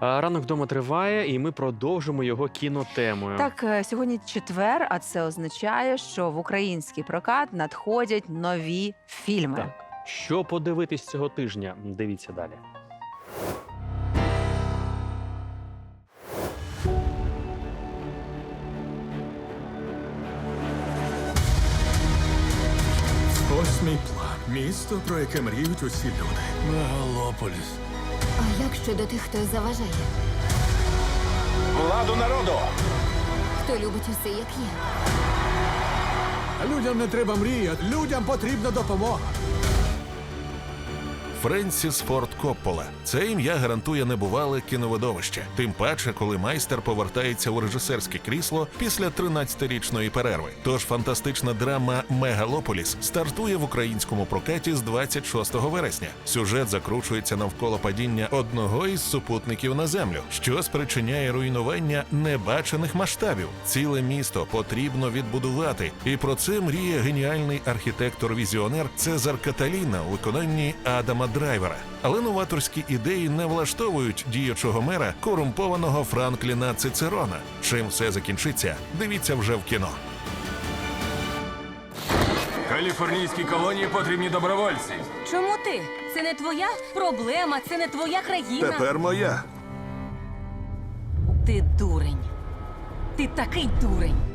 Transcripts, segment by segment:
А, Ранок вдома триває, і ми продовжимо його кінотемою. Так, е, сьогодні четвер, а це означає, що в український прокат надходять нові фільми. Так. Що подивитись цього тижня? Дивіться далі. Ось мій план. Місто, про яке мріють усі люди. Мегалополіс. А як щодо тих, хто заважає? Владу народу! Хто любить усе, як є? Людям не треба мріяти, людям потрібна допомога. Френсіс Форд Коппола. Це ім'я гарантує небувале кіновидовище. Тим паче, коли майстер повертається у режисерське крісло після 13-річної перерви. Тож фантастична драма Мегалополіс стартує в українському прокаті з 26 вересня. Сюжет закручується навколо падіння одного із супутників на землю, що спричиняє руйнування небачених масштабів. Ціле місто потрібно відбудувати, і про це мріє геніальний архітектор-візіонер Цезар Каталіна у виконанні Адама Драйвера. Але новаторські ідеї не влаштовують діючого мера корумпованого Франкліна Цицерона. Чим все закінчиться, дивіться вже в кіно. Каліфорнійській колонії потрібні добровольці. Чому ти? Це не твоя проблема, це не твоя країна. Тепер моя. Ти дурень. Ти такий дурень.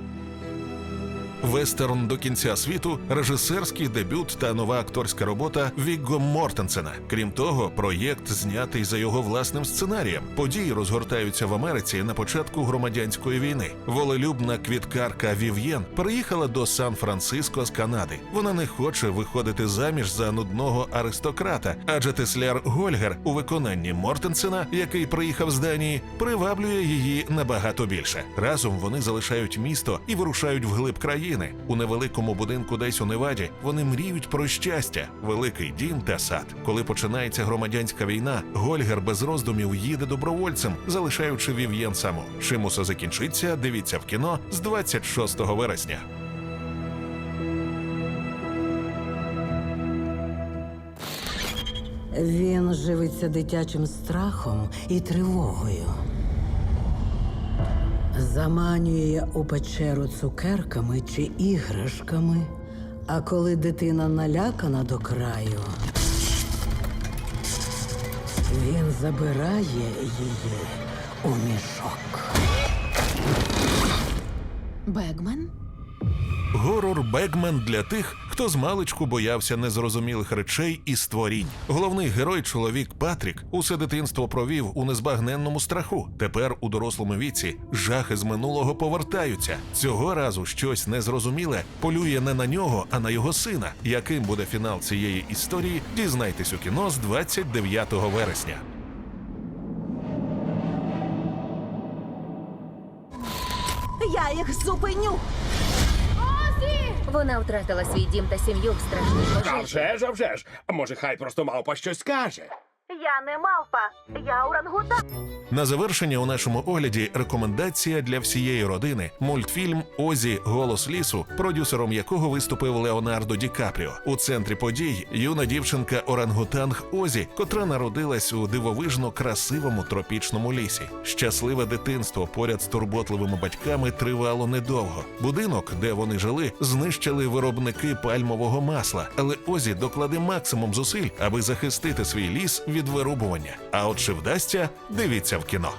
Вестерн до кінця світу, режисерський дебют та нова акторська робота Вігго Мортенсена. Крім того, проєкт знятий за його власним сценарієм. Події розгортаються в Америці на початку громадянської війни. Волелюбна квіткарка Вів'єн переїхала до Сан-Франциско з Канади. Вона не хоче виходити заміж за нудного аристократа, адже тесляр Гольгер у виконанні Мортенсена, який приїхав з Данії, приваблює її набагато більше. Разом вони залишають місто і вирушають вглиб країни. У невеликому будинку десь у Неваді вони мріють про щастя, великий дім та сад. Коли починається громадянська війна, Гольгер без роздумів їде добровольцем, залишаючи Вів'єн саму. Чим усе закінчиться, дивіться в кіно з 26 вересня. Він живиться дитячим страхом і тривогою. Заманює у печеру цукерками чи іграшками. А коли дитина налякана до краю, він забирає її у мішок. Бегман? Горор Бегмен для тих, хто з маличку боявся незрозумілих речей і створінь. Головний герой, чоловік Патрік, усе дитинство провів у незбагненному страху. Тепер у дорослому віці жахи з минулого повертаються. Цього разу щось незрозуміле полює не на нього, а на його сина. Яким буде фінал цієї історії? Дізнайтесь у кіно з 29 вересня. Я їх зупиню. Вона втратила свій дім та сім'ю в страшній А пожежі. вже ж, а вже ж. А може, хай просто мавпа щось скаже. Я не мавпа, я урангута. На завершення у нашому огляді рекомендація для всієї родини мультфільм Озі Голос лісу, продюсером якого виступив Леонардо Ді Капріо. У центрі подій юна дівчинка Орангутанг Озі, котра народилась у дивовижно красивому тропічному лісі. Щасливе дитинство поряд з турботливими батьками тривало недовго. Будинок, де вони жили, знищили виробники пальмового масла, але Озі докладе максимум зусиль, аби захистити свій ліс від вирубування. А от чи вдасться, дивіться в кіно.